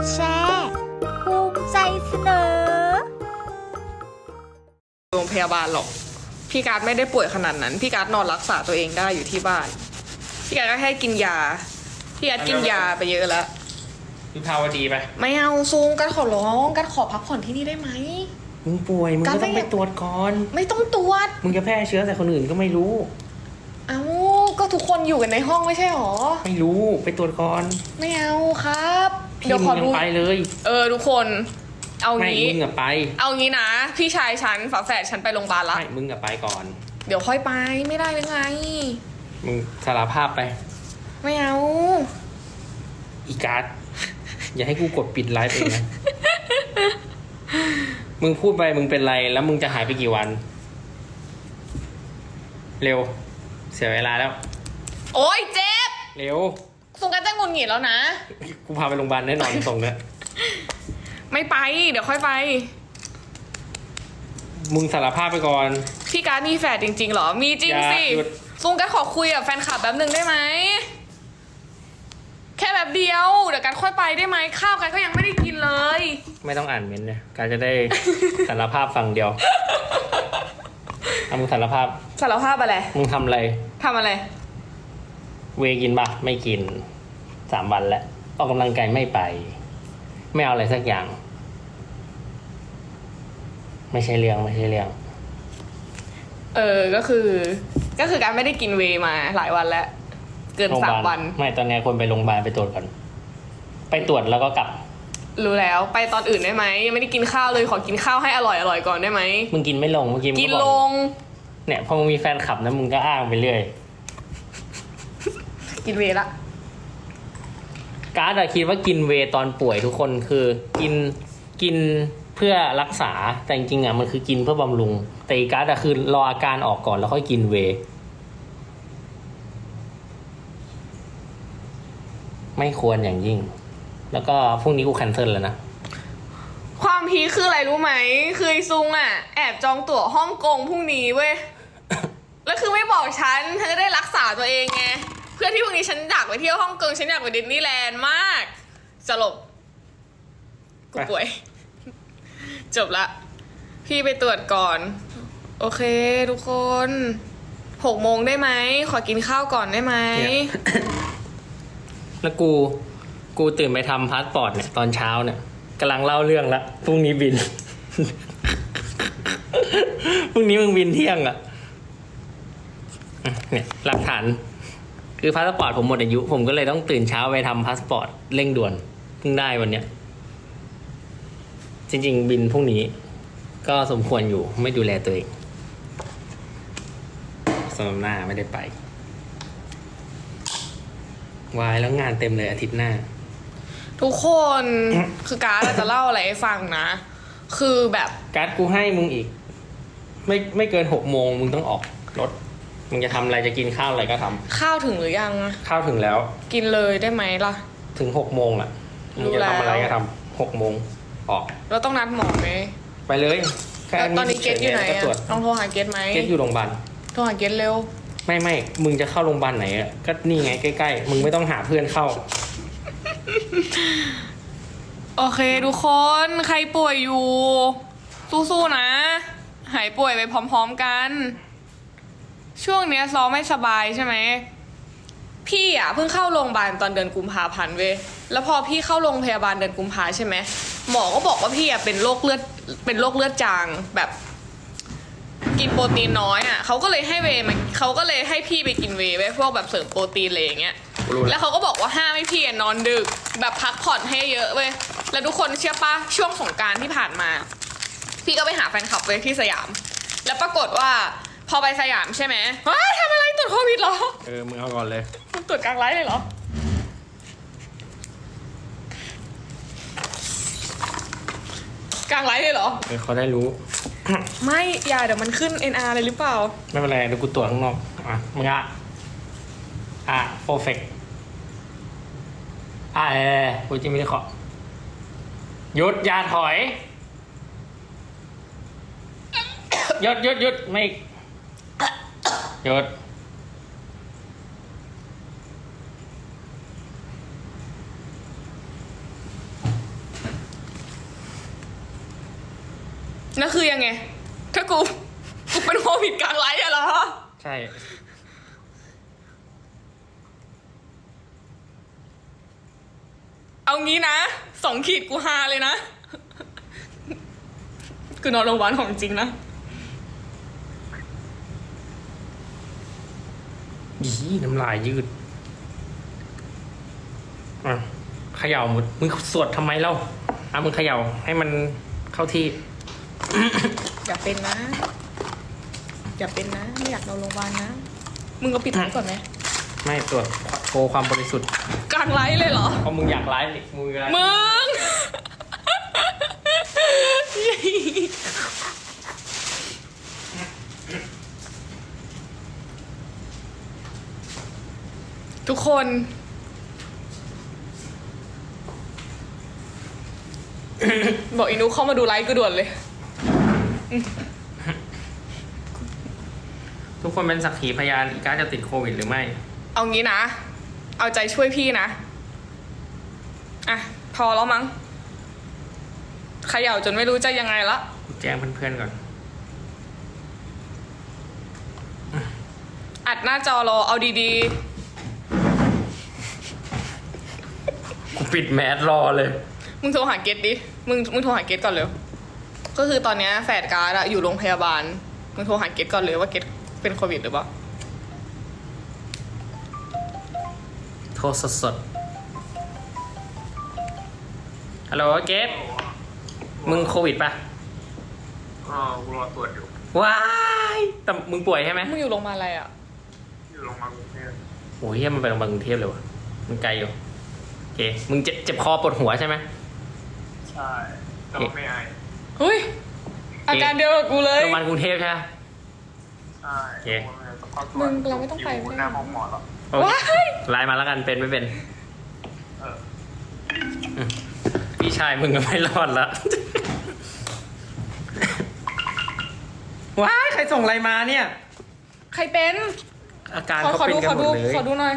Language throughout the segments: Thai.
ดแชร์ภูมิใจเสนอ โรงพยาบาลหรอก พี่การดไม่ได้ป่วยขนาดนั้น พี่การดนอนรักษาตัวเองได้อยู่ที่บ้าน พี่การดก็แค่กินยา พี่การดกินยาไปเยอะแล้ว วิภาวดีไปไม่เอาซูงกันขอร้องกันขอพักผ่อนที่นี่ได้ไหม มึงป่วยมึงการก็ต้องไม่ไปตรวจก่อน ไม่ต้องตรวจ มึงจะแพร่เชื้อใส่คนอื่นก็ไม่รู้ เอ้า ก็ทุกคนอยู่กันในห้องไม่ใช่หรอ ไม่รู้ไปตรวจก่อน ไม่เอาครับ พี่เดี๋ยวมึของยัดูงไปเลยเออทุกคนเอาไม่งี้ มึงอะไปเอางี้นะ พี่ชายฉันฝาแฝดฉันไปโรงพยาบาลละไม่มึงอะไปก่อน เดี๋ยวค่อยไปไม่ได้หรือไง มึงสารภาพไป ไม่เอา อีการ์ดอย่าให้กูกดปิดไลฟ์เองนะ มึงพูดไปมึงเป็นไร แล้วมึงจะหายไปกี่วัน เร็ว เสียเวลาแล้ว โอ๊ยเจ็บ เร็วสุกั นจะงุนหงิดแล้วนะ กูพาไปโรงพยาบาลแน่นอนส่งเนี่ยไม่ไป เดี๋ยวค่อยไป มึงสารภาพไปก่อน พี่การดมีแฝดจริงๆเหรอ มีจริงอย่าสิหยุด ซุงกันขอคุยกับแฟนคลับแป๊บหนึ่งได้ไหม แค่แบบเดียว เดี๋ยวกันค่อยไปได้ไหม ข้าวกันก็ยังไม่ได้กินเลย ไม่ต้องอ่านเมนต์เนี่ยการจะได้ สารภาพฝั่งเดียวเอามึงสารภาพ สารภาพอะไรมึงทำอะไร ทำอะไร เวย์กินปะไม่กิน สามวันแล้วออกกำลังกายไม่ไป ไม่เอาอะไรสักอย่าง ไม่ใช่เรื่องไม่ใช่เรื่องเออ ก็คือ ก็คือการไม่ได้กินเวย์มาหลายวันแล้ว เกินโรงพสามยาบาลวันไม่ตอนนี้คนไปโรงพยาบาลไปตรวจก่อนไปตรวจแล้วก็กลับ รู้แล้วไปตอนอื่นได้ไหมยังไม่ได้กินข้าวเลยขอกินข้าวให้อร่อยอร่อยก่อนได้ไหม มึงกินไม่ลงเมื่อกี้มึงกินก็บลอกงเนี่ยพอมึงมีแฟนคลับนะมึงก็อ้างไปเรื่อย กินเวย์ละ การ์ดอะคิดว่ากินเวย์ตอนป่วยทุกคนคือกินกินเพื่อรักษาแต่จริงๆอะมันคือกินเพื่อบำรุง แต่อีการ์ดอะคือรออาการออกก่อนแล้วค่อยกินเวย์ไม่ควรอย่างยิ่ง แล้วก็พรุ่งนี้กูแคนเซิลแล้วนะ ความพีคคืออะไรรู้ไหม คือไอซุงอะ แอบจองตั๋วฮ่องกงพรุ่งนี้เว้ย แล้วคือไม่บอกฉันฉันจะได้รักษาตัวเองไง เพื่อที่พรุ่งนี้ฉันอยากไปเที่ยวฮ่องกงฉันอยากไปดิสนีย์แลนด์มากสลบกูไปป่วย จบละ พี่ไปตรวจก่อน โอเค ทุกคนหกโมงได้ไหม ขอกินข้าวก่อนได้ไหมเนี่ยแล้วกู กูตื่นไปทำพาสปอร์ตเนี่ยตอนเช้าเนี่ยกำลังเล่าเรื่องละพรุ่งนี้บิน พรุ่งนี้มึงบินเที่ยงอะ่ะอะเนี่ยหลักฐาน คือพาสปอร์ตผมหมดอายุ ผมก็เลยต้องตื่นเช้าไปทำพาสปอร์ตเร่งด่วนเพิ่งได้วันเนี้ย จริง ๆ บินพรุ่งนี้ ก็สมควรอยู่ไม่ดูแลตัวเองสมน้ำหน้าไม่ได้ไป วายแล้วงานเต็มเลยอาทิตย์หน้า ทุกคนคือการดจะเล่าอะไรให้ฟังนะ คือแบบ การ์ดกูให้มึงอีก ไม่ไม่เกินหกโมงมึงต้องออกรถ มึงจะทำอะไรจะกินข้าวอะไรก็ทำข้าวถึงหรือยังอะข้าวถึงแล้ว กินเลยได้ไหมล่ะ ถึงหกโมงอะรู้มึงจะทำอะไรแล้วก็ทำหกโมงออก เราต้องนัดหมอไหมไปเลยแค่แล้วตอนนี้เกตอยู่ไหนก็อะตรวจลองโทรหาเกตไหมเกตอยู่โรงพยาบาลโทรหาเกตเร็ว ไม่ไม่มึงจะเข้าโรงพยาบาลไหนอะก็นี่ไงใกล้ๆมึงไม่ต้องหาเพื่อนเข้า โอเคทุกคนใครป่วยอยู่ สู้ๆนะ หายป่วยไปพร้อมๆกัน ช่วงเนี้ยซ้อมไม่สบายใช่ไหม พี่อะเพิ่งเข้าโรงพยาบาลตอนเดือนกุมภาพันธ์เว้ยแล้วพอพี่เข้าโรงพยาบาลเดือนกุมภาใช่ไหมหมอก็บอกว่าพี่อะเป็นโรคเลือดเป็นโรคเลือดจางแบบกินโปรตีนน้อยอะเขาก็เลยให้เวย์มาเขาก็เลยให้พี่ไปกินเวย์ไว้พวกแบบเสริมโปรตีนอะไรอย่างเงี้ย รู้แล้วแล้วเขาก็บอกว่าห้ามให้พี่อะนอนดึก แบบพักผ่อนให้เยอะเว้ยแล้วทุกคนเชื่อปะช่วงสงกรารที่ผ่านมา พี่ก็ไปหาแฟนคลับเว้ยที่สยาม แล้วปรากฏว่า พอไปสยามใช่ไหมเฮ้ยทำอะไรตรวจโควิดเหรอเออมึงเอาก่อนเลยตรวจกลางไลฟ์เลยเหรอ กลางไลฟ์เลยเหรอ เออเขาได้รู้ ไม่อย่าเดี๋ยวมันขึ้น NR เลยหรือเปล่า ไม่เป็นไรเดี๋ยวกูตรวจข้างนอก อะมึงอะ อะ perfect อะเออกูจริงไม่ได้ขอหยุดอย่าถอยหยุดหยุดหยุดไม่ หยุดแล้วคือยังไง ถ้ากู กูเป็นโควิดกลางไลฟ์อะเหรอ ใช่ เอางี้นะสองขีดกูฮาเลยนะ คือนอนโรงพยาบาลของจริงนะ ยีน้ำลายยืดอะเขย่าหมดมึงสวดทำไมเล่าอะมึงเขย่าให้มันเข้าที่ อย่าเป็นนะ อย่าเป็นนะ ไม่อยากนอนโรงพยาบาลนะ มึงก็ปิดไว้ก่อนไหมไม่ตรวจโชว์ความบริสุทธิ์กลางไลฟ์เลยเหรอ เพราะมึงอยากไลฟ์นี่มึงไลฟ์ มึง ทุกคน บอกอีนุเข้ามาดูไลฟ์กูด่วนเลย ทุกคนเป็นสักขีพยานอีกาจะติดโควิดหรือไม่ เอางี้นะ เอาใจช่วยพี่นะ อะ พอแล้วมั้งเขย่าจนไม่รู้จะยังไงละ แจ้งเพื่อนๆก่อน อัดหน้าจอรอเอาดีกู ปิดแมสรอเลยๆมึงโทรหาเกตดิ มึงมึงโทรหาเกตก่อนเร็ว ก็คือตอนเนี้ยแฝดการ์ดอะอยู่โรงพยาบาล มึงโทรหาเกตก่อนเลยว่าเกตเป็นโควิดหรือเปล่า โทรสดๆฮัลโหลเกฟมึงโควิดปะก็กูรอตรวจอยู่ว้ายแต่มึงป่วยใช่ไหมมึงอยู่โรงพยาบาลอะไรอะ อยู่โรงพยาบาลกรุงเทพโอ้ยเฮียมันไปโรงพยาบาลกรุงเทพเลยวะมันไกลอยู่โอ เค มึงเจ็บเจ็บคอปวดหัวใช่ไหมใช่แต่ว่าไม่ไอเฮ้ยอาการเดียวกับกูเลย โรงพยาบาลกรุงเทพใช่ไหม ใช่โอเค มึงเราไม่ต้องไปยู่หน้าห้องหมอหรอกโอเคว้ายไลน์มาแล้วกันเป็นไม่เป็น เออพี่ชายมึงก็ไม่รอดละ ว้ายใครส่งอะไรมาเนี่ย ใครเป็นอาการขอเขาขอเป็นดูกัขนอหมดูดเลย ขอดูหน่อย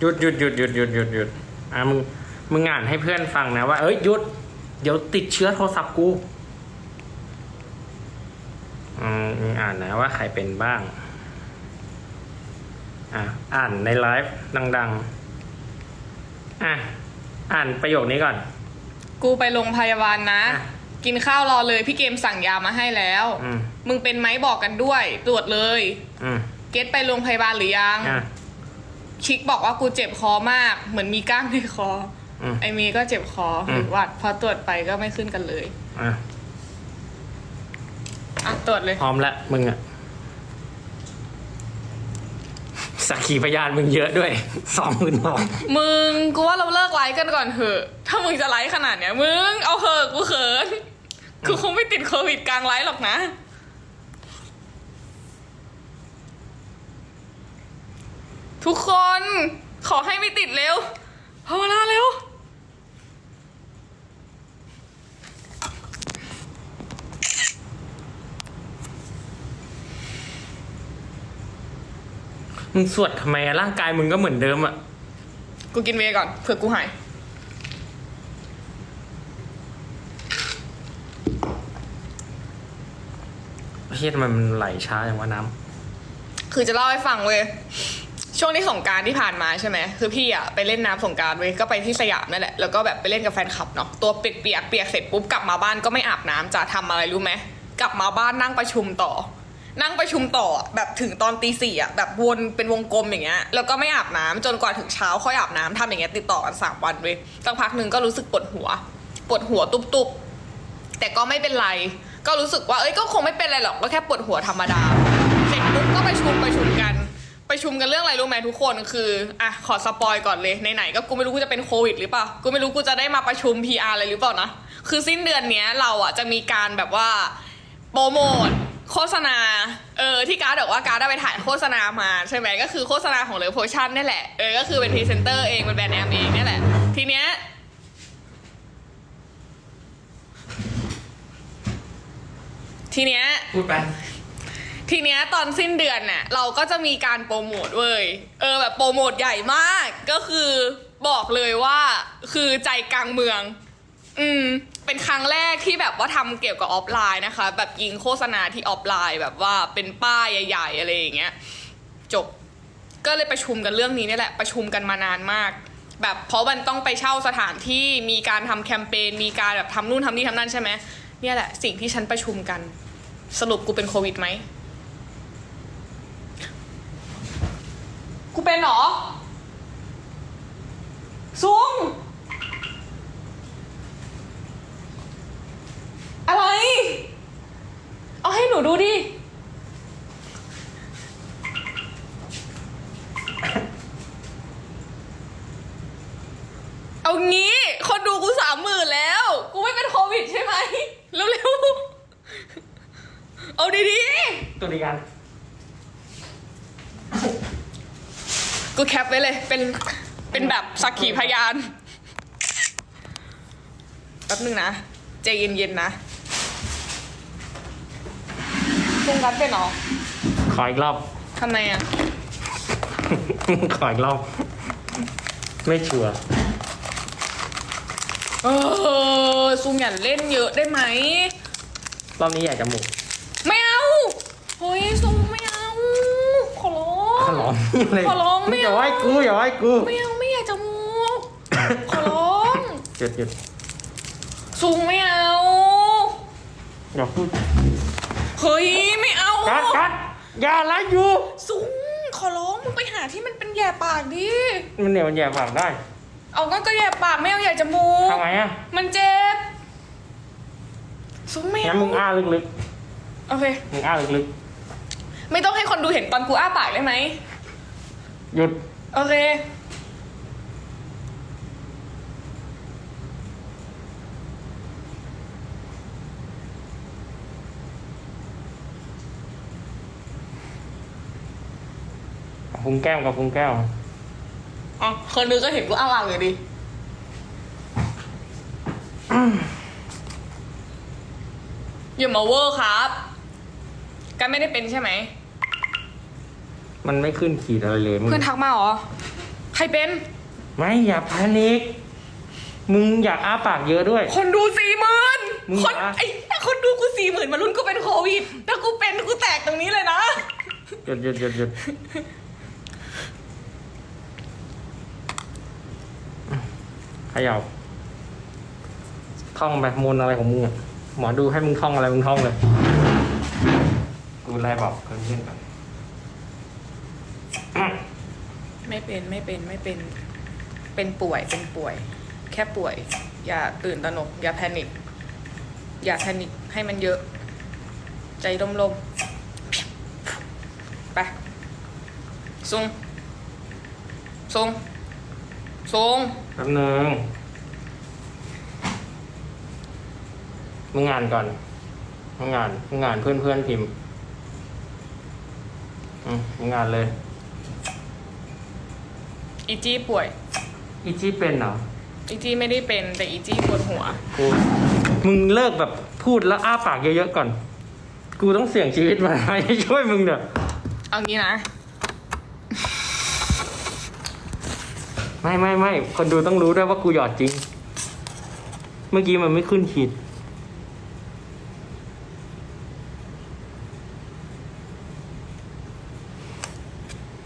หยุดหยุดหยุดหยุดหยุดหยุดหยุดอะมึงมึงอ่านให้เพื่อนฟังนะว่าเอ้ยหยุด เดี๋ยวติดเชื้อโทรศัพท์กูอืมมึงอ่านนะว่าใครเป็นบ้าง อะอ่านในไลฟ์ดัง ๆ อะอ่านประโยคนี้ก่อน กูไปโรงพยาบาลนะ อะ กินข้าวรอเลยพี่เกมสั่งยามาให้แล้ว อืมมึงเป็นไหมบอกกันด้วย ตรวจเลย อืม เกตไปโรงพยาบาลหรือยัง อะ ชิคบอกว่ากูเจ็บคอมาก เหมือนมีกล้างในคออมไอเมีก็เจ็บคออืมหรือหวัดพอตรวจไปก็ไม่ขึ้นกันเลยอะอะตรวจเลยพร้อมแล้วมึงอะสักขีพยานมึงเยอะด้วย สองหมื่นหกมึงกูว่าเราเลิกไลฟ์กันก่อนเถอะ ถ้ามึงจะไลฟ์ขนาดเนี้ยมึงเอาเถอะกูเขินกูคงไม่ติดโควิดกลางไลฟ์หรอกนะ ทุกคนขอให้ไม่ติดเร็วภาวนาเร็ว มึงสวดทำไมอะร่างกายมึงก็เหมือนเดิมอะกูกินเวย์ก่อนเผื่อกูหาย เฮียทำไมมันไหลช้าอย่างว่าน้คือจะเล่าให้ฟังเว้ย ช่วงที่สงการที่ผ่านมาใช่ไหมคือพี่อะไปเล่นน้ำสงการเว้ยก็ไปที่สยามนั่นแหละแล้วก็แบบไปเล่นกับแฟนคลับเนาะตัวเปียกเปียกเปียกเสร็จปุ๊บกลับมาบ้านก็ไม่อาบน้ำจะทำอะไรรู้ไหมกลับมาบ้านนั่งประชุมต่อ นั่งประชุมต่อแบบถึงตอนตีสี่อะแบบวนเป็นวงกลมอย่างเงี้ยแล้วก็ไม่อาบน้ำจนกว่าถึงเช้าค่อยอาบน้ำทำอย่างเงี้ยติดต่อกันสามวันเว้ยสักพักหนึ่งก็รู้สึกปวดหัวปวดหัวตุบๆแต่ก็ไม่เป็นไร ก็รู้สึกว่าเอ้ยก็คงไม่เป็นไรหรอกก็แค่ปวดหัวธรรมดา เสร็จปุ๊บก็ประชุมประชุมกัน ประชุมกันเรื่องอะไรรู้ไหมทุกคนคืออะขอสปอยก่อนเลยไหนๆก็กูไม่รู้กูจะเป็นโควิดหรือเปล่ากูไม่รู้กูจะได้มาประชุม PR อะไรหรือเปล่านะคือสิ้นเดือนเนี้ยเราอะจะมีการแบบว่าโปรโมทโฆษณาเออที่การ์ดบอกว่าการ์ดได้ไปถ่ายโฆษณามาใช่ไหมก็คือโฆษณาของเลอโพชั่นนี่แหละเออก็คือเป็นพรีเซนเตอร์เองเป็นแบรนด์แอมเองนี่แหละทีเนี้ยทีเนี้ยพูดไป ทีเนี้ยตอนสิ้นเดือนน่ะเราก็จะมีการโปรโมทเว้ยเออแบบโปรโมทใหญ่มาก ก็คือบอกเลยว่าคือใจกลางเมือง อืมเป็นครั้งแรกที่แบบว่าทำเกี่ยวกับออฟไลน์นะคะ แบบยิงโฆษณาที่ออฟไลน์แบบว่าเป็นป้ายใหญ่ ๆ อะไรอย่างเงี้ยจบก็เลยประชุมกันเรื่องนี้นี่แหละประชุมกันมานานมาก แบบเพราะมันต้องไปเช่าสถานที่มีการทำแคมเปญมีการแบบทำนู่นทำนี่ทำนั่นใช่ไหมเนี่ยแหละสิ่งที่ฉันประชุมกัน สรุปกูเป็นโควิดไหม กูเป็นเหรอ ซุง อะไร เอาให้หนูดูดิ เอางี้ คนดูกูสามหมื่นแล้ว กูไม่เป็นโควิดใช่ไหม เร็วๆ เอาดีตัวดีกันๆ กูแคปไว้เลย เป็น เป็นแบบสักขีพยาน แป๊บนึงนะ ใจเย็นๆนะตรงกันเป็นเหรอขออีกรอบ ทำไมอะ ขออีกรอบ ไม่ชัวร์เออซุงอย่าเล่นเยอะได้ไหม รอบนี้อยากจมูก ไม่เอา เฮ้ยซุงไม่เอาขอร้อง ขอร้องอะไรขอร้องไม่อย่าเอา ไหว้กูอย่าไหว้กูไม่เอาไม่อยากจะมูกขอร้องหยุดหยุดซุงไม่เอาอย่าพูดเฮ้ยไม่เอากัดกัดอย่าไล่อยู่ซุงขอร้องมึงไปหาที่มันเป็นแย่ปากดิมันเหนียวมันแย่ปากได้เอาก็ก็แย่ปากไม่เอาอยากจะมูกทำไมอะมันเจ็บซุงไม่งั้เอานมึงอ้าลึกโอเคๆมึงอ้าลึก ไม่ต้องให้คนดูเห็นตอนกูอ้าปากได้ไหมๆหยุด โอเค พุงแก้มกับพุงแก้ว อ๋อ คนดูก็เห็นกูอ้าปากเลยดิ อย่ามาเวอร์ครับ กันไม่ได้เป็นใช่ไหม มันไม่ขึ้นขีดอะไรเลยมึงเพื่อนทักมาเหรอ ใครเป็น ไม่อย่าแพนิคมึงอยากอ้าปากเยอะด้วย คนดูสี่หมื่นมึงคนอะ ไอ้คนดูกูสี่หมื่นมาลุ้นกูเป็นโควิดถ้ากูเป็นกูแตกตรงนี้เลยนะ หยุดหยุดหยุดหยุดเขย่าท่องแบบมนต์อะไรของมึงอะหมอดูให้มึงท่องอะไรมึงท่องเลย กูไล่บอกเพื่อนเพื่อนก่อน ไม่เป็นไม่เป็นไม่เป็นเป็นป่วยเป็นป่วย แค่ป่วย อย่าตื่นตระหนก อย่าแพนิคอย่าแพนิคให้มันเยอะ ใจลมๆไปซุงซุงซุงแป๊บนึงมึงงานก่อนมึงงานมึงงานเพื่อนเพื่อนพิมพ์อืมมึงงานเลย อีจี้ป่วย อีจี้เป็นเหรออีจี้ไม่ได้เป็นแต่อีจี้ปวดหัว กูมึงเลิกแบบพูดแล้วอ้าปากเยอะๆก่อน กูต้องเสี่ยงชีวิตมาให้ช่วยมึงเด้อเอางี้นะ ไม่ไม่ไม่คนดูต้องรู้ด้วยว่ากูหยอดจริง เมื่อกี้มันไม่ขึ้นขีด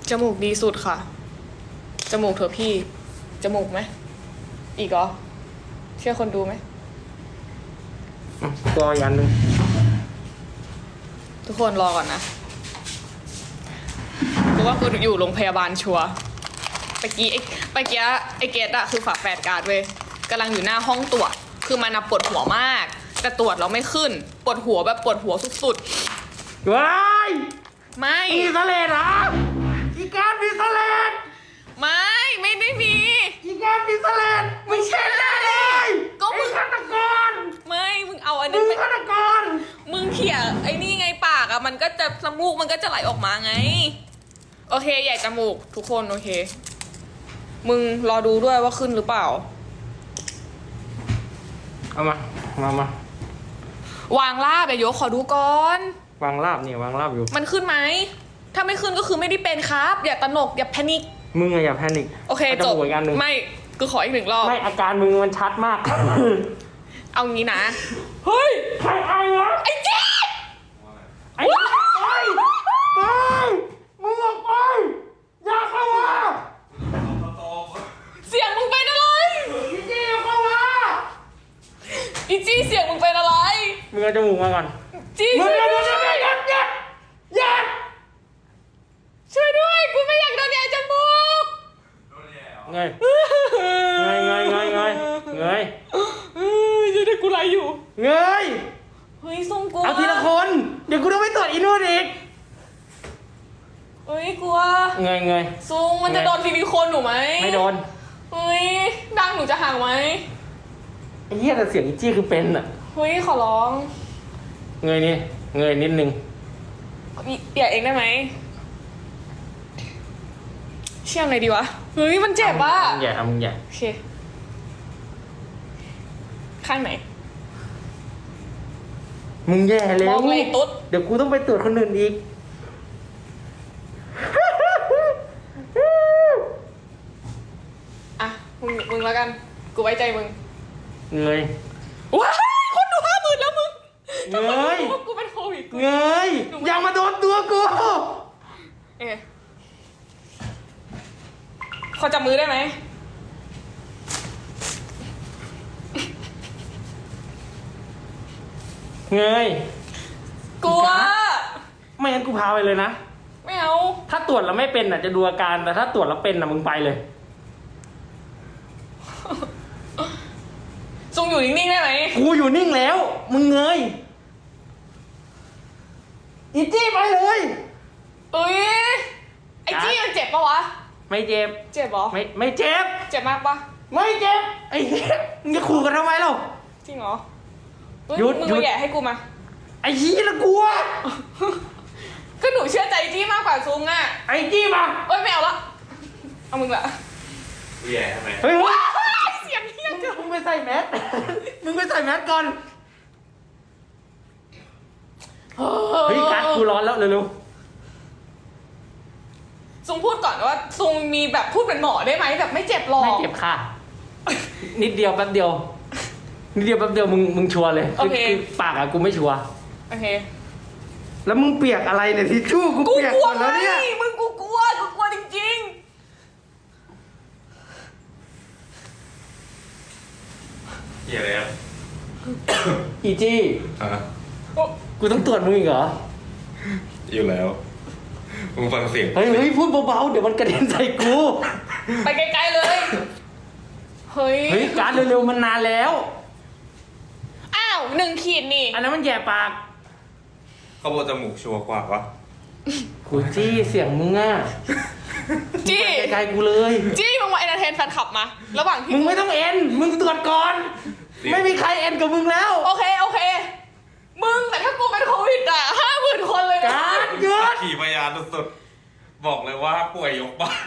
จมูกดีสุดค่ะ จมูกเถอะพี่ จมูกไหม อีกเหรอ เชื่อคนดูไหม อะตัวยันหนึ่งทุกคนรอก่อนนะกูว่ากูอยู่โรงพยาบาลชัวร์ไปกี้ไอ้ไปกี้ไอ้เกดอะคือฝาแฝดการ์ดเว้ยกำลังอยู่หน้าห้องตรวจ คือมันอะปวดหัวมาก แต่ตรวจเราไม่ขึ้น ปวดหัวแบบปวดหัวสุดว้ายๆ ไม่อีสเลดเหรออีการมีสเลด ไม่ ไม่ได้มี อีการมีสเลดไม่ใช่เลยก็มึง ไอ้ฆาตกรไม่ มึงเอาอันมึนี้งไปฆาตกร มึงเขี่ยไอ้นี่ไงปากอะมันก็จะสมูกมันก็จะไหลออกมาไง โอเค ใหญ่จมูกทุกคนโอเค มึงรอดูด้วยว่าขึ้นหรือเปล่า เอามา มามาวางลาบเดี๋ยวโยกขอดูก่อน วางลาบเนี่ยวางลาบอยู่ มันขึ้นไหม ถ้าไม่ขึ้นก็คือไม่ได้เป็นครับ อย่าตระหนกอย่าแพนิค มึงอะอย่าแพนิคโอเคาจบมูกอีกอันหนึ่ง ไม่ กูขออีกหนึ่งรอบ ไม่อาการมึงมันชัดมาก เอางี้นะ เฮ้ย ใครไอ้วะไอ้เจ๊ไอ้ไปไปมึงออกไป อย่าเข้ามาเสียงมึงเป็นอะไรอีจี้อย่าเข้ามาอีจี้เสียงมึงเป็นอะไร มึงเอาจมูกมาก่อนจี้มึงช่วยอย่าด้วยอย่าอย่าอย่าอย่าช่วยด้วย กูไม่อยากโดนแย่จมูกเงยเงยเงยเงยเงย เงยเฮ้ยช่วยด้วยกูไหลอยู่ เงย เฮ้ยซุ่มกลัวเอาทีละคน เดี๋ยวกูต้องไปตรวจอีนู่นอีก เฮ้ยกลัวเงยเงยซุ่มมันจะโดนซิลิโคนหนูไหมไม่โดนเฮ้ยดังหนูจะห่างไหมไอ้เหี้ยแต่เสียงอีจี้คือเป็นอะเฮ้ยขอร้อง เงยนี่ เงยนิดนึงอย่าเองได้ไหมเชื่อมไงดีวะ เฮ้ยมันเจ็บว่ะมึงอย่าทำมึงอย่าโอเค ข้างไหน มึงแย่แล้วบอกเลยตุ๊ด เดี๋ยวกูต้องไปตรวจคนอื่นอีก อะ มึง มึงแล้วกัน กูไว้ใจมึง เงย ว้ายคนดูห้าหมื่นแล้วมึงเงยถ้าคนรู้ว่ากูเป็นโควิดกูเงย อย่ามาโดนตัวกู เอ๊ะขอจับมือได้ไหม เงย กลัว ไม่งั้นกูพาไปเลยนะ ไม่เอา ถ้าตรวจแล้วไม่เป็นอะจะดูอาการ แต่ถ้าตรวจแล้วเป็นอะมึงไปเลย ซุงอยู่นิ่งๆได้ไหม กูอยู่นิ่งแล้ว มึงเงย อีจี้ไปเลยเอ้ย ไอ้จี้มันเจ็บปะวะ ไม่เจ็บ เจ็บเหรอ ไม่ไม่เจ็บ เจ็บมากปะไม่เจ็บ ไอ้เหี้ยมึงจะขู่กันทำไมเล่าจริงเหรอ เฮ้ยหยุดมึงหยุด มาแย่ให้กูมา ไอ้ชี้ยละกลัว ก็หนูเชื่อใจจี้มากกว่าซุงอะไอ้จี้มาเอ้ยไม่เอาละเอามึงละแย่ทำไมเฮ้ยเฮ้ยเสียงเฮี้ยเกินมึงไปใส่แมส มึงไปใส่แมสก่อน เฮ้ยกัดกูร้อนแล้วเร็วซุงพูดก่อนว่าซุงมีแบบพูดเป็นหมอได้ไหมแบบไม่เจ็บหรๆอกไม่เจ็บค่ะ นิดเดียวแป๊บเดียว นิดเดียวแป๊บเดียวมึงมึงชัวร์เลยโอเคคือปากอะกูไม่ชัวร์โอเค แล้วมึงเปียกอะไรเนี่ยทิชชู่กูกูเปียกกลัวหมดแล้วเนี่ยไม่มึงกูกลัว กูกลัวจริงแย่เลยอะอีจี้ฮะๆโอ้กูต้องตรวจมึงอีกเหรออยู่แล้วมึงฟังเสียงเฮ้ยเฮ้ยพูดเบาๆเดี๋ยวมันกระเด็นใส่กูไปไกลๆเลย เฮ้ย เฮ้ยการดเร็วๆมันนานแล้วอ้าว หนึ่งขีดนี่ อันนั้นมันแย่ปากเขาบอกจมูกชัวร์กว่าวะกูจี้เสียงมึงอะจี้ไกลๆกูเลย จี้มึงมาเอนเตอร์เทนแฟนคลับมา ระหว่างที่มึงไม่ต้องเอ็น มึงตรวจก่อน ไม่มีใครเอ็นกับมึงแล้วโอเคโอเค มึงแต่ถ้ากูเป็นโควิดอะห้าหมื่นคนเลยนะการดหยุดขี่พยานสุดๆบอกเลยว่าป่วยยกบ้าน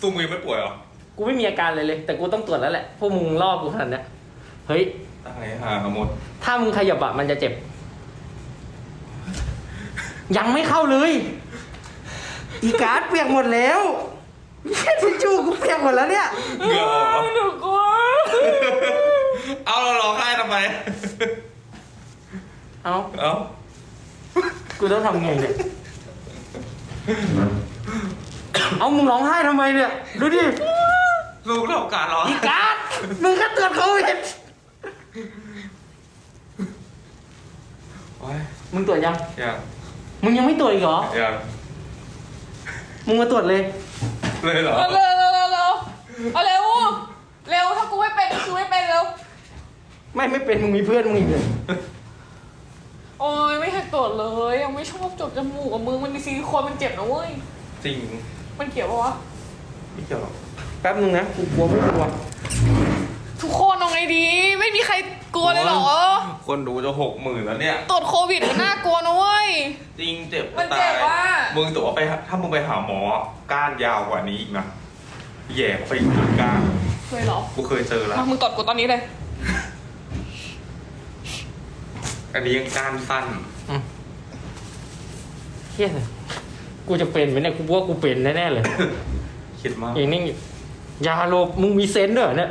ซุ่มมึงไม่ป่วยเหรอ กูไม่มีอาการเลยเลย แต่กูต้องตรวจแล้วแหละ พวกมึงล่อกูขนาดเนี้ยเฮ้ย ตายห่าหมด ถ้ามึงขยับอะมันจะเจ็บ ยังไม่เข้าเลย อีการ์ดเปียกหมดแล้วเหี้ยทิชชู่กูเปียกหมดแล้วเนี่ยเหงื่อออกเหรอหนูกลัวเอาเราร้องไห้ทำไม เอาเอ้ากูต้องทำไงเนี่ยเอามึงร้องไห้ทำไมเนี่ย ดูดิ ลูกเราการร้อง อีการ์ดมึงก็ตรวจโควิด โอ๊ยมึงตรวจยัง อยากมึงยังไม่ตรวจอีกเหรอ อยากมึงมาตรวจเลย เลยเหรอ เอาเร็วเร็วเร็วเร็วเอาเร็วเร็วถ้ากูไม่เป็นก็คือไม่เป็นเร็วไม่ไม่เป็นมึงมีเพื่อนมึงอีกเลยโอ้ยไม่เคยตรวจเลย ยังไม่ชอบจบจมูกกับมือมันมีซิลิโคนมันเจ็บนะเว้ยจริงมันเกี่ยวปะวะไม่เกี่ยวหรอกแป๊บนึงนะกูกลัวไม่กลัว ทุกคนเอาไงดี ไม่มีใครกลัวเลยเหรอ คนดูจะหกหมื่นแล้วเนี่ย ตรวจโควิดมันน่ากลัวนะเว้ย จริงเจ็บมันเจ็บตายว่ะ มึงแต่ว่าไปหาถ้ามึงไปหาหมอก้านยาวกว่านี้อีกนะแย่เข้าไปอีกจุดก้านเคยเหรอกูเคยเจอแล้ว มามึงตรวจกูตอนนี้เลย อันนี้ยังก้านสั้น เฮียกูจะเป็นไหมเนี่ยกูว่ากูเป็นแน่ๆเลยคิดมากอย่างนิ่งอยู่ยาโลบมึงมีเซนส์ด้วยเหรอเนี่ย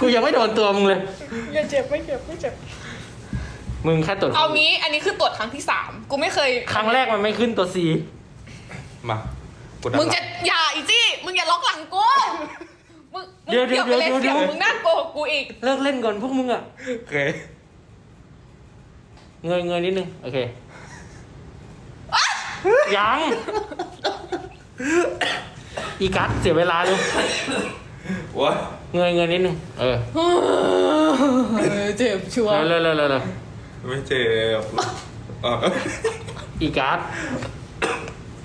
กูยังไม่โดนตัวมึงเลย อย่าเจ็บไม่เจ็บไม่เจ็บ มึงแค่ตรวจเอางี้ อันนี้คือตรวจครั้งที่สามกูไม่เคย ครั้งแรกมันไม่ขึ้นตัวซีมากูดันมึงจะอย่าอีจี้มึงอย่าล็อกหลังกูมึงมึงเดี๋ยวเดี๋ยวไปเลยเดี๋ยวเสียงมึงน่ากลัวกว่ากูอีก เลิกเล่นก่อนพวกมึงอะ โอเคเงยเงยนิดนึง โอเค ยัง อีกัสเสียเวลาดู โอ้ยเงยเงยนิดนึง เออเจ็บชัวร์เร็วเร็วเร็วเร็วไม่เจ็บเอออีกัส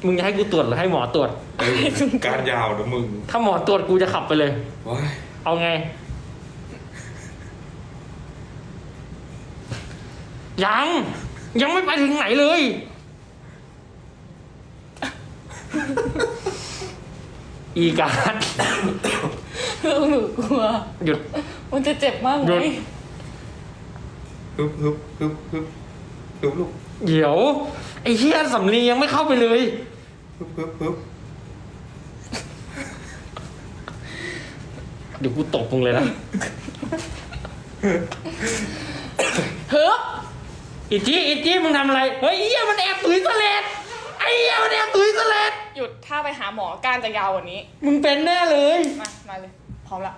มึงจะให้กูตรวจหรือให้หมอตรวจ เออการยาวนะมึงถ้าหมอตรวจกูจะขับไปเลย ว้ายเอาไง ยัง ยังไม่ไปถึงไหนเลย อีการด หนูกลัว หยุด มันจะเจ็บมากไหหยุมด ฮึบฮึบฮึบฮึบฮึบลูกเดี๋ยว ไอ้เหี้ยสำลียังไม่เข้าไปเลย ฮึบฮึบฮึบเดี๋ยวกูตบมึงเลยนะ เฮ้ยอีจี้อีจี้มึงทำอะไร เฮ้ยไอ้เหี้ยมันแอบตุยสเลดไอ้เหี้ยมันแอบตุยสเลดหยุดถ้าไปหาหมอการจะยาวกว่านี้ มึงเป็นแน่เลย มา มาเลยพ ร้อมละ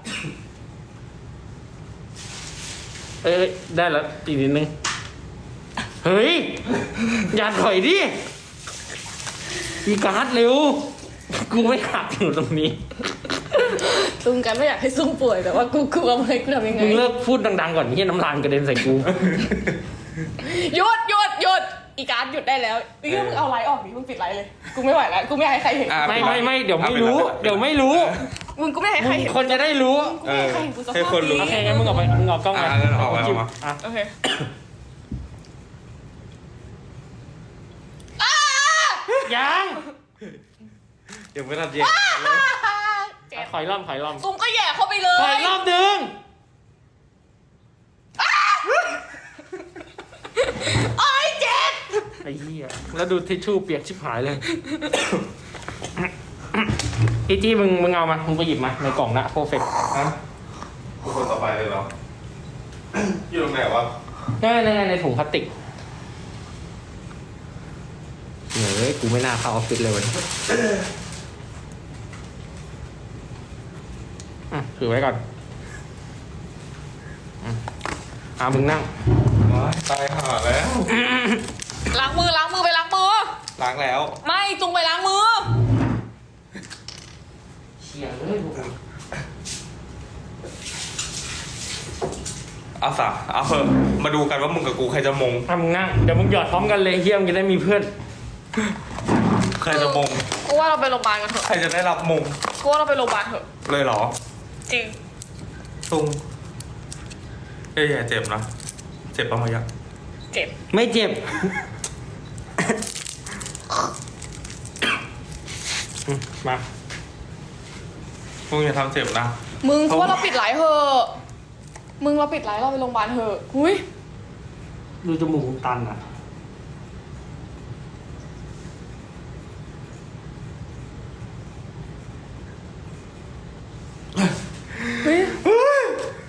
เอ้ยได้แล้วอีกนิดนึง เฮ้ย อย่าถอยดิ อีการ์ดเร็ว กูไม่หักอยู่ตรงนี้ ซุ่มกันไม่อยากให้ซุ่มป่วยแต่ว่ากูกลัวไหมกูทำยังไงมึงเลิกพูดดังๆก่อนที่น้ำลายกระเด็นใส่กู หยุดหยุดหยุดอีการดหยุดได้แล้วอีกมึงเอาไลน์ออกดิมึงปิดไลน์เลย กูไม่ไหวแล้วกูไม่อยากให้ใครเห็น อะ ไม่ไม่ไม่เดี๋ยวไม่รู้ เดี๋ยวไม่รู้ มึงกูไม่อยากให้ใครมึงเห็นคนจะได้รู้กูไม่อยากให้ใครเห็นกูสภาพให้คนรู้ โอนี้เคงั้นมึงออกไปมึงออกกล้องไปอะงั้นออกไปจิ้มออกมา อะโอเคยังยังไม่ทันเย็นเลยเจ็บถอยรอบถอยรอบซุ่มก็แย่เข้าไปเลถอยยรอบดึงโอ้ยเจ็บไอ้เหี้ยแล้วดูทิชชู่เปียกชิบหายเลย อีจี้มึงมึงเอามามึงไปหยิบมาในกล่องนะโปรเฟกฮะกูคนต่อไปเลยเหรอ อยู่ตรงไหนวะในในในถุงพลาสติกเฮ้ยกูไม่น่าเข้าออฟฟิศเลยวันนี้อะถือไว้ก่อนอะอ่ามึงนั่ง ว้ายตายห่าแล้ว ล้างมือล้างมือไปล้างมือ ล้างแล้ว ไม่จุงไปล้างมือ เชี่ยเลยเอาสะเอาเถอะมาดูกันว่ามึงกับกูใครจะมงอะมึงนั่งเดี๋ยวมึงหยอดพร้อมกันเลยเฮียมงจะได้มีเพื่อน ใครจะมง กูว่าเราไปโรงพยาบาลกันเถอะใครจะได้รับมง กูว่าเราไปโรงพยาบาลเถอะ เลยเหรอจริงตุงเอ้ยอย่าเจ็บนะ เจ็บปะมายะเจ็บ ไม่เจ็บอืมมา มึงอย่าทำเจ็บนะ มึงกูว่าเขาเราปิดไลน์เถอะมึงเราปิดไลน์เราไปโรงพยาบาลเถอะอุ้ยดูจมูกมึงตันอะ เฮ้ย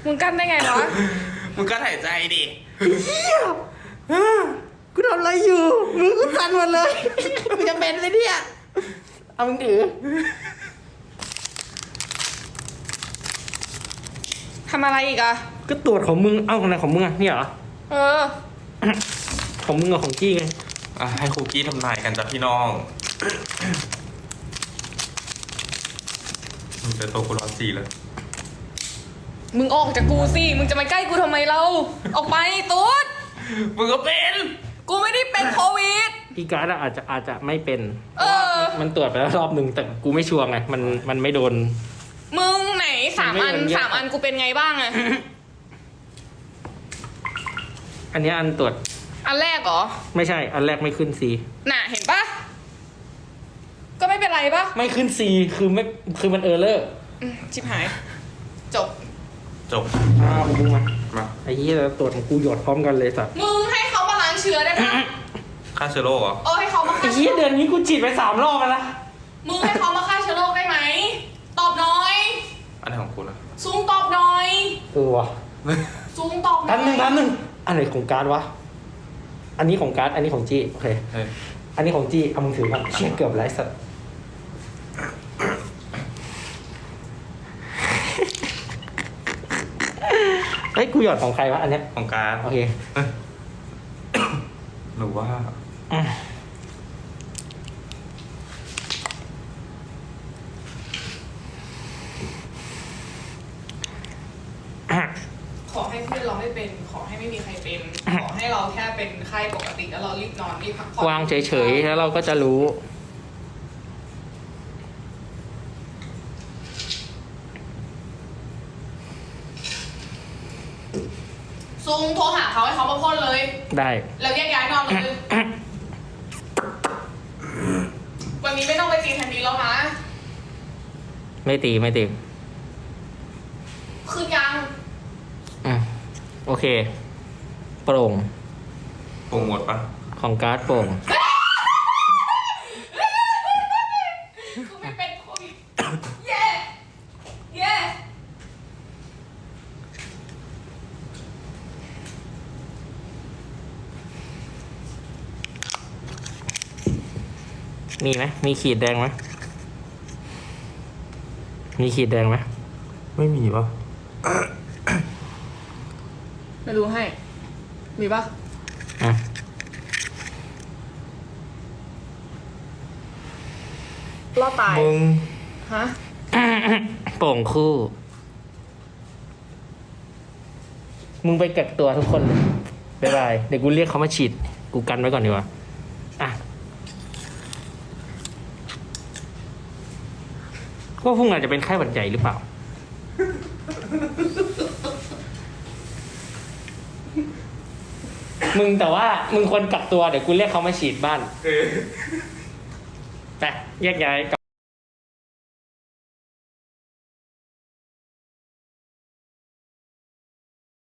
มึงกั้นได้ไงวะมึงก็หายใจดิ กูทำอะไรอยู่ มือกูสั่นหมดเลย กูจะเป็นเลยเนี่ย เอามึงถือ ทำอะไรอีกอะก็ตรวจของมึง เอ้าของไหนของมึงอะนี่เหรอ เออ ของมึงกับของจี้ไง อะให้ครูกี้ทำนายกันจ้ะพี่น้องมึงเป็นตัวกูร้อนสี่เลยมึงออกจากกูสิ มึงจะมาใกล้กูทำไมเรา ออกไปตุ๊ดมึงก็เป็น กูไม่ได้เป็นโควิดอีการ์ดอะอาจจะอาจจะไม่เป็น เออ มันตรวจไปแล้วรอบหนึ่งแต่กูไม่ชัวร์ไง มันมันไม่โดนมึงไหน สามอันมันไม่เหมือนสามอันกูเป็นไงบ้างอะอันเนี้ยอันตรวจ อันแรกเหรอ ไม่ใช่ อันแรกไม่ขึ้นซีน่ะเห็นปะก็ไม่เป็นไรปะไม่ขึ้นซีคือไม่คือมันเออร์เลอร์อืมชิบหาย จบ จบอ้าวมึงมามาไอ้เหี้ยตรวจของกูหยดพร้อมกันเลยสัตว์มึงให้เขามาล้างเชื้อได้ปะฆ่าเชื้อโรคเหรอเออให้เขามาไอ้ฆ่าเหี้เชื้ยอเดือนนี้กูฉีดไปสามรอบแล้วนะมึงให้เขามา เออวะซูมตอบแป๊บนึงแป๊บนึงอันไหนของการ์ดวะ อันนี้ของการ์ดอันนี้ของจี้โอเค เฮ้ยอันนี้ของจี้เอามือถือก่อนเชี่ยเกือบไลฟ์สดเฮ้ยกูหยอดของใครวะอันเนี้ยของการโอเค หรือว่า อืม ขอให้เพื่อนเราไม่เป็น ขอให้ไม่มีใคร เป็นขอให้เราแค่เป็นไข้ปกติแล้วเรารีบนอนรีบพักผ่อนวางเฉยๆ แล้วเราก็จะรู้ซูมโทรหาเขาให้เขามาพ่นเลย ได้ แล้วแยกย้ายนอนเลย วันนี้ไม่ต้องไปตีแทนดีแล้วนะ ไม่ตีไม่ตีคือยังอืมโอเค โปร่งโปรโมทปะของการ์ดโปร่งคือไม่เป็นโควิดเย้เย้มีไหมมีขีดแดงไหมมีขีดแดงไหมไม่มีปะไม่รู้ให้ มีปะอะรอดตาย มึงฮะ โป่งคู่ มึงไปกักตัวทุกคนเลยบ๊ายบาย เดี๋ยวกูเรียกเขามาฉีด กูกันไว้ก่อนดีกว่า อะว่าพวกอาจจะเป็นไข้หวัดใหญ่หรือเปล่า มึงแต่ว่ามึงควรกักตัวเดี๋ยวกูเรียกเขามาฉีดบ้าน เออ ไปแยกย้าย